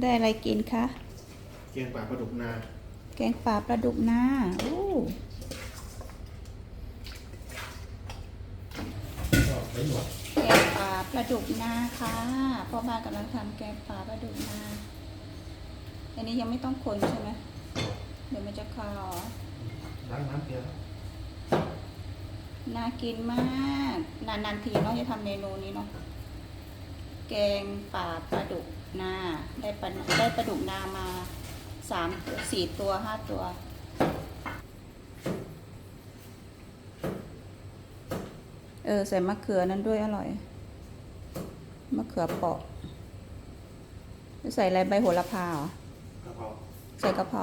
ได้อะไรกินคะเกียงป่าปลาดุกนา แกงป่าปลาดุกนาโอ้ก็ไปหมดแกงป่าปลาดุกนาค่ะพ่อบ้านกำลังทำแกงป่าปลาดุกนา อันนี้ยังไม่ต้องคนใช่ไหมเดี๋ยวมันจะคาวล้างน้ำเกลือน่ากินมาก นานๆทีเนาะจะทำเมนูนี้เนาะ แกงป่าปลาดุกนาได้ปลาได้ปลาดุกนามาสามสี่ตัวห้าตัว เออ ใส่มะเขือนั้นด้วยอร่อย มะเขือเปราะใส่อะไรใบโหระพาเหรอกะเพราใส่กะเพรา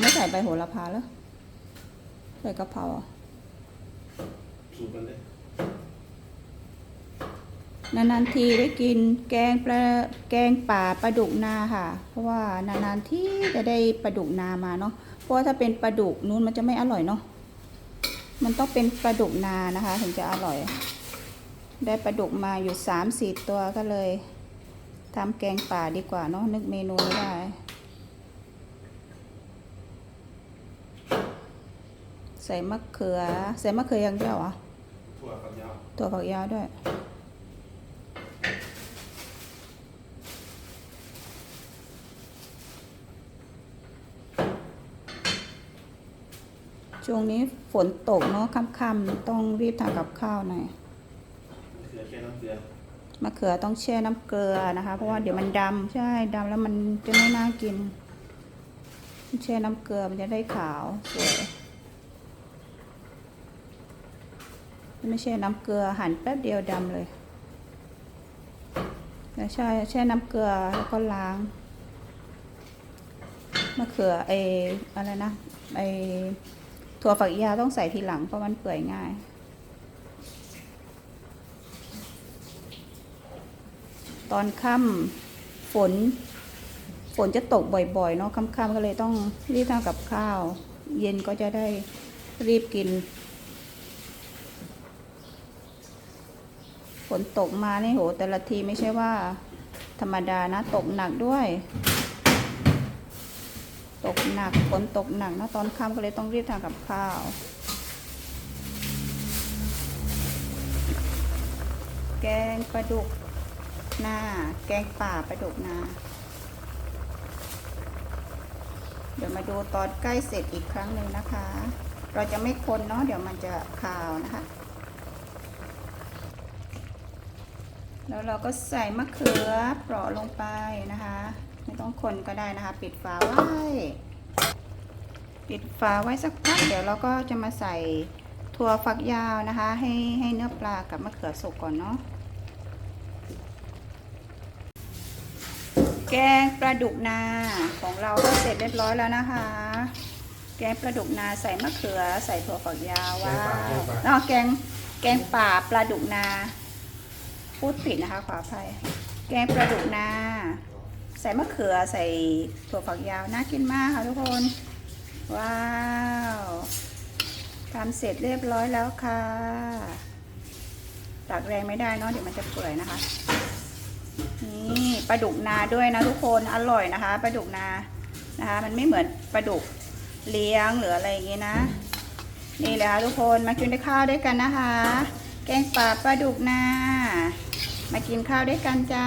ไม่ใส่ใบโหระพาแล้วใส่กะเพราเหรอสูตรมันเลย นานๆทีได้กินแกงปลาแกงป่าปลาดุกนาค่ะ เพราะว่านานๆที่จะได้ปลาดุกนามาเนาะเพราะว่าถ้าเป็นปลาดุกนู้นมันจะไม่อร่อยเนาะมันต้องเป็นปลาดุกนานะคะ ถึงจะอร่อย ได้ปลาดุกมาอยู่สามสี่ตัวก็เลยทำแกงป่าดีกว่าเนาะนึกเมนูไม่ได้ใส่มะเขือ ใส่มะเขืออย่างเดียวเหรอะถั่วฝักยาวตัวฝักยาวด้วย ช่วงนี้ฝนตกเนาะค่ำๆต้องรีบทำกับข้าวหน่อยมะเขือแค่น้ำเกลือมะเขือต้องแช่น้ำเกลือนะคะ เพราะว่าเดี๋ยวมันดำใช่ดำแล้วมันจะไม่น่ากิน แช่น้ำเกลือมันจะได้ขาวสวยไม่ใช่น้ำเกลือหั่นแป๊บเดียวดำเลยแล้วใช่แช่น้ำเกลือแล้วก็ล้างมะเขือไออะไรนะไอ ถั่วฝักยาวต้องใส่ทีหลังเพราะมันเปื่อยง่าย ตอนค่ำฝน ฝนจะตกบ่อยๆเนาะค่ำๆก็เลยต้องรีบทำกับข้าว เย็นก็จะได้รีบกิน ฝนตกมานี่โห แต่ละทีไม่ใช่ว่า ธรรมดานะตกหนักด้วย ตกหนักฝนตกหนักนะตอนค่ำก็เลยต้องรีบทำกับข้าวแกงปลาดุกหน้า แกงป่าปลาดุกนา เดี๋ยวมาดูตอนใกล้เสร็จอีกครั้งหนึ่งนะคะ เราจะไม่คนเนาะเดี๋ยวมันจะคาวนะคะ แล้วเราก็ใส่มะเขือเปราะลงไปนะคะ ไม่ต้องคนก็ได้นะคะ ปิดฝาไว้ ปิดฝาไว้สักพักเดี๋ยวเราก็จะมาใส่ถั่วฝักยาวนะคะ ให้ให้เนื้อปลากับมะเขือสุกก่อนเนาะแกงปลาดุกนาของเราก็เสร็จเรียบร้อยแล้วนะคะ แกงปลาดุกนาใส่มะเขือใส่ถั่วฝักยาวว้าวเนาะแกงแกงป่าปลาดุกนา พูดผิดนะคะขออภัยแกงปลาดุกนา ใส่มะเขือใส่ถั่วฝักยาวน่ากินมากค่ะทุกคน ว้าวทำเสร็จเรียบร้อยแล้วค่ะตากแรงไม่ได้เนาะเดี๋ยวมันจะเปื่อยนะคะ นี่ปลาดุกนาด้วยนะทุกคนอร่อยนะคะปลาดุกนานะคะ มันไม่เหมือนปลาดุกเลี้ยงหรืออะไรอย่างงี้นะ นี่แหละค่ะทุกคนมากินได้ข้าวด้วยกันนะคะ แกงป่าปลาดุกนามากินข้าวด้วยกันจ้า